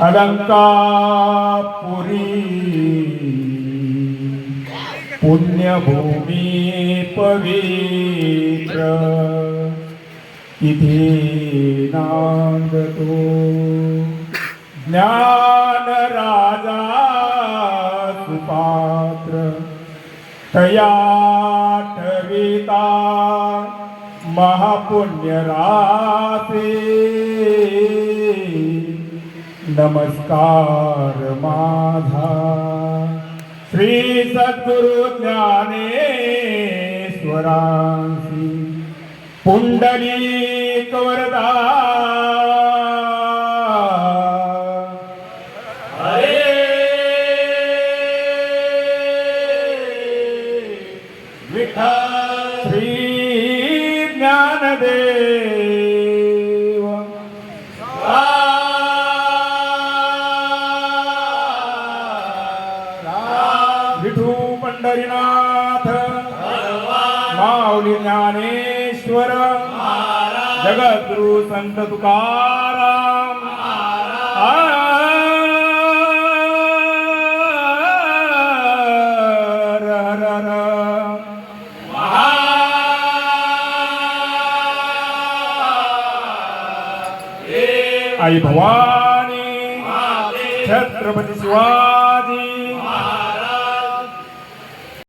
अलंकापुरी पुण्यभूमी पवित्र। इति नांदतो। ज्ञानराजा सुपात्र। तया ठविता महापुण्य रासे नमस्कार माझा श्री सद्गुरु ज्ञानेश्वरांसी। पुंडलिक वरदा श्री ದೇವ. ವಿಠು ಪಂಡರಿನಾಥ. ಮಾೌಲಿ ಜ್ಞಾನೇಶ್ವರ. ಜಗದ್ಗುರು ಸಂತ ತುಕಾರಾಮ ಹರ ಹರ आई भवानी छत्रपती शिवाजी.